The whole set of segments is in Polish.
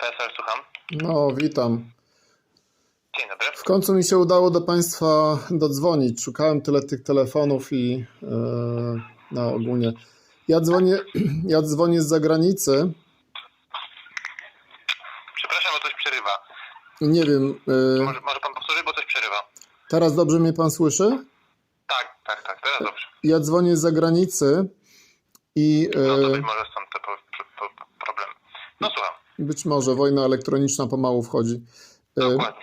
PSL, słucham. No, witam. Dzień dobry. W końcu mi się udało do Państwa dodzwonić. Szukałem tyle tych telefonów i e, no ogólnie. Ja dzwonię, ja dzwonię z zagranicy. Przepraszam, bo coś przerywa. Nie wiem, e, Może, może pan powtórzyć, bo coś przerywa. teraz dobrze mnie Pan słyszy? Tak, tak, tak, teraz dobrze. Ja dzwonię z zagranicy i No to być e, może stąd te po, po, po, problemy. No słucham. Być może wojna elektroniczna pomału wchodzi. E, Dokładnie.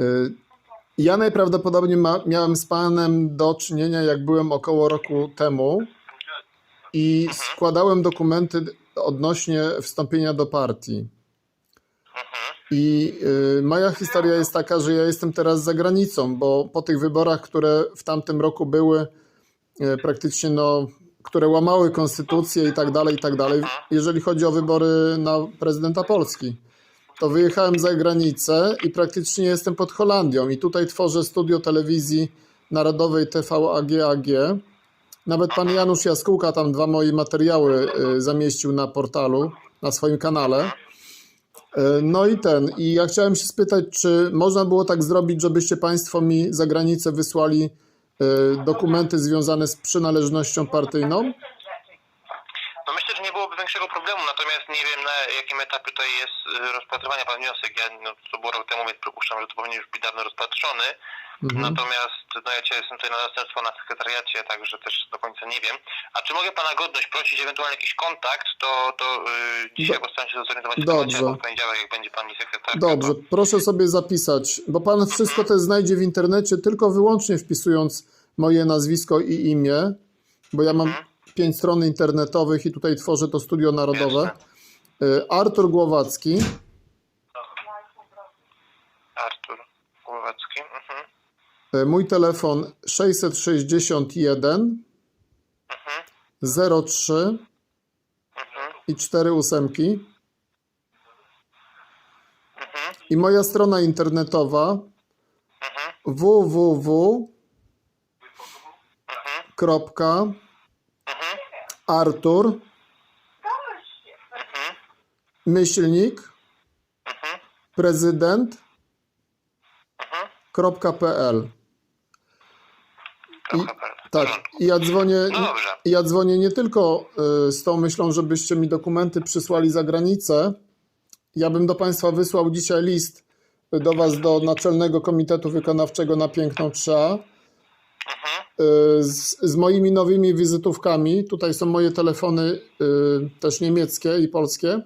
Y, Ja najprawdopodobniej ma, miałem z panem do czynienia, jak byłem około roku temu i składałem dokumenty odnośnie wstąpienia do partii. Mhm. I y, moja historia jest taka, że ja jestem teraz za granicą, bo po tych wyborach, które w tamtym roku były, y, praktycznie no, które łamały konstytucję i tak dalej, i tak dalej, jeżeli chodzi o wybory na prezydenta Polski to wyjechałem za granicę i praktycznie jestem pod Holandią i tutaj tworzę studio telewizji narodowej TVAGAG. Nawet pan Janusz Jaskółka tam dwa moje materiały y, zamieścił na portalu, na swoim kanale. Y, No i ten, i ja chciałem się spytać, czy można było tak zrobić, żebyście państwo mi za granicę wysłali dokumenty związane z przynależnością partyjną? No myślę, że nie byłoby większego problemu, natomiast nie wiem na jakim etapie tutaj jest y, rozpatrywania pan wniosek. Ja, no, to było rok temu, więc przypuszczam, że to powinien już być dawno rozpatrzony. Mhm. Natomiast no ja jestem tutaj na następstwo na sekretariacie, także też do końca nie wiem. A czy mogę pana godność prosić ewentualnie jakiś kontakt, to, to yy, dzisiaj Do- postaram się zorientować w Dobrze. w poniedziałek, jak będzie pan mi sekretarz. Dobrze, proszę sobie zapisać, bo pan wszystko to znajdzie w internecie, tylko wyłącznie wpisując moje nazwisko i imię, bo ja mam pięć stron internetowych i tutaj tworzę to studio narodowe. Y, Artur Głowacki, Artur Głowacki. Mhm. y, mój telefon 661 03 Mhm. i 4 ósemki Mhm. i moja strona internetowa Mhm. www. Kropka, Artur, myślnik, prezydent, kropka PL. I, tak, i ja dzwonię, No ja dzwonię nie tylko y, z tą myślą, żebyście mi dokumenty przysłali za granicę. Ja bym do Państwa wysłał dzisiaj list do Was, do Naczelnego Komitetu Wykonawczego na Piękną 3A y, z, z moimi nowymi wizytówkami. Tutaj są moje telefony y, też niemieckie i polskie.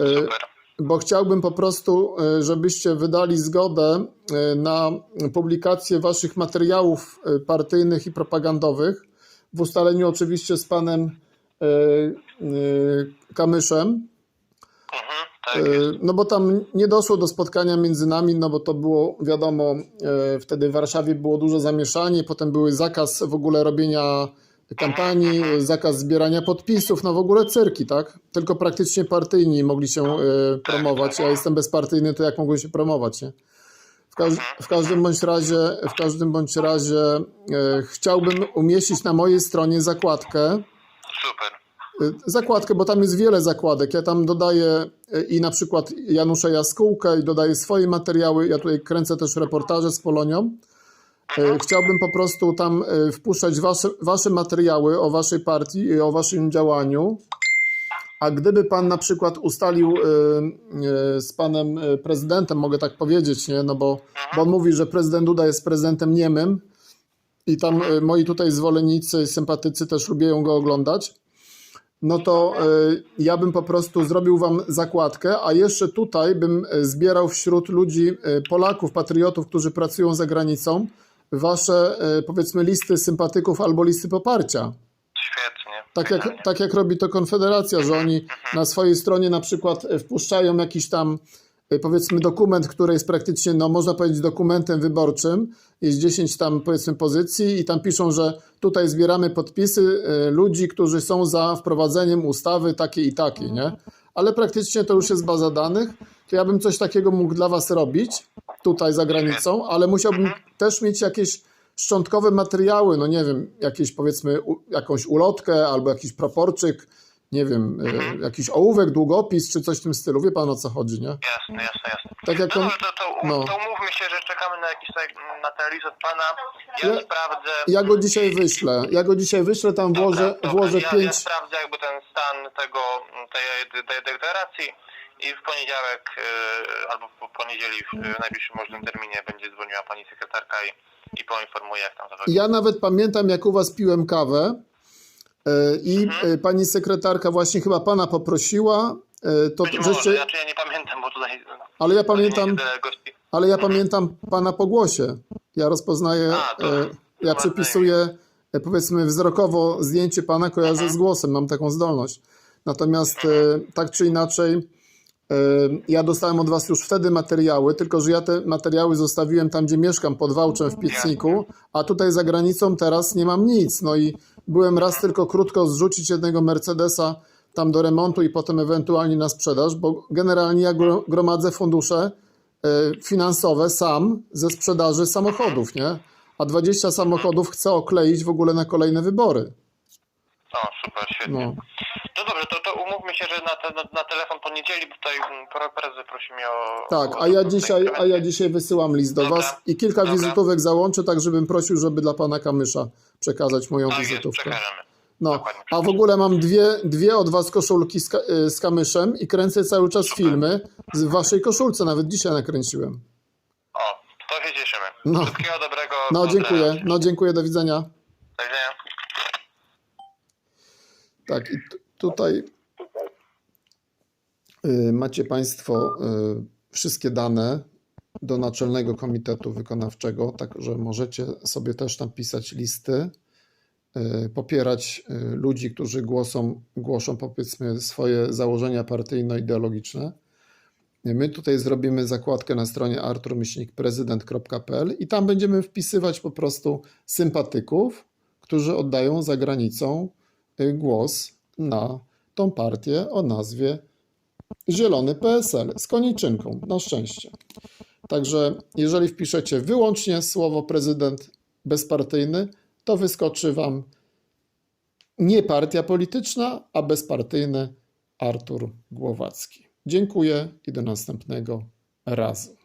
Y, Super. Bo chciałbym po prostu, y, żebyście wydali zgodę y, na publikację waszych materiałów y, partyjnych i propagandowych w ustaleniu oczywiście z panem Kamyszem. Mhm. Tak No bo tam nie doszło do spotkania między nami, no bo to było wiadomo, wtedy w Warszawie było duże zamieszanie, potem były zakaz w ogóle robienia kampanii, zakaz zbierania podpisów, no w ogóle cyrki, tak? Tylko praktycznie partyjni mogli się y, promować. Ja jestem bezpartyjny, to jak mogłem się promować, nie? W, każ w każdym bądź razie, w każdym bądź razie y, chciałbym umieścić na mojej stronie zakładkę, Super. Y, Zakładkę, bo tam jest wiele zakładek. Ja tam dodaję i na przykład Janusza Jaskółkę i dodaję swoje materiały. Ja tutaj kręcę też reportaże z Polonią. Y, Chciałbym po prostu tam y, wpuszczać wasze, wasze materiały o waszej partii i o waszym działaniu. A gdyby pan na przykład ustalił y, z panem prezydentem, mogę tak powiedzieć, nie? No bo, bo on mówi, że prezydent Duda jest prezydentem niemym i tam moi tutaj zwolennicy, sympatycy też lubią go oglądać no to ja bym po prostu zrobił wam zakładkę, a jeszcze tutaj bym zbierał wśród ludzi, Polaków, patriotów, którzy pracują za granicą, wasze y, powiedzmy listy sympatyków albo listy poparcia. Świetnie. Tak jak, tak jak robi to Konfederacja, że oni na swojej stronie na przykład y, wpuszczają jakiś tam y, powiedzmy dokument, który jest praktycznie, no można powiedzieć dokumentem wyborczym, jest 10 tam powiedzmy pozycji i tam piszą, że tutaj zbieramy podpisy ludzi, którzy są za wprowadzeniem ustawy takiej i takiej, nie? Ale praktycznie to już jest baza danych, to ja bym coś takiego mógł dla was robić tutaj za granicą, ale musiałbym też mieć jakieś szczątkowe materiały, no nie wiem, jakieś powiedzmy u, jakąś ulotkę albo jakiś proporczyk, nie wiem, e, Mhm. jakiś ołówek, długopis czy coś w tym stylu. Wie pan o co chodzi, nie? Jasne, jasne, jasne. Tak jak No on, to, to, no. to umówmy się, że czekamy na jakiś tak, na ten list od pana. Ja, Ja- sprawdzę. ja go dzisiaj wyślę. Ja go dzisiaj wyślę, tam Dobra, włożę, dobra. włożę ja, pięć. ja sprawdzę jakby ten stan tego, tej, tej deklaracji i w poniedziałek e, albo w poniedzieli w najbliższym możliwym terminie będzie dzwoniła pani sekretarka i, i poinformuje jak tam to wygląda. Ja nawet pamiętam, jak u was piłem kawę e, i Mhm. e, pani sekretarka właśnie chyba pana poprosiła, to Być może, żeście, znaczy ja nie pamiętam, bo tutaj ale ja pamiętam, ale ja pamiętam pana po głosie. Ja rozpoznaję, A, to- e, ja przypisuję e, powiedzmy wzrokowo zdjęcie pana kojarzę Mhm. z głosem, mam taką zdolność. Natomiast e, tak czy inaczej ja dostałem od was już wtedy materiały, tylko że ja te materiały zostawiłem tam, gdzie mieszkam, pod Wałczem w Piecniku, a tutaj za granicą teraz nie mam nic. No i byłem raz tylko krótko zrzucić jednego Mercedesa tam do remontu i potem ewentualnie na sprzedaż, bo generalnie ja gro- gromadzę fundusze e, finansowe sam ze sprzedaży samochodów, nie? A 20 samochodów chcę okleić w ogóle na kolejne wybory. O, super, świetnie. No. No dobrze, to, to umówmy się, że na, te, na, na telefon poniedzieli, bo tutaj mm, prezes prosi mnie o... Tak, a ja dzisiaj, a ja dzisiaj wysyłam list do Dobra, Was i kilka dobra. wizytówek załączę, tak żebym prosił, żeby dla pana Kamysza przekazać moją Tak jest, wizytówkę. przekażemy. No, dokładnie. a w ogóle mam dwie, dwie od Was koszulki z, y, z Kamyszem i kręcę cały czas filmy z Waszej koszulce, nawet dzisiaj nakręciłem. O, to się cieszymy. No. Wszystkiego dobrego. No, dziękuję, no dziękuję. Do widzenia. Tak, i tutaj y, macie Państwo y, wszystkie dane do Naczelnego Komitetu Wykonawczego, także możecie sobie też tam pisać listy, y, popierać ludzi, którzy głosą, głoszą powiedzmy swoje założenia partyjno-ideologiczne. My tutaj zrobimy zakładkę na stronie arturmyślnikprezydent.pl i tam będziemy wpisywać po prostu sympatyków, którzy oddają za granicą głos na tą partię o nazwie Zielony PSL z koniczynką, na szczęście. Także jeżeli wpiszecie wyłącznie słowo prezydent bezpartyjny, to wyskoczy Wam nie partia polityczna, a bezpartyjny Artur Głowacki. Dziękuję i do następnego razu.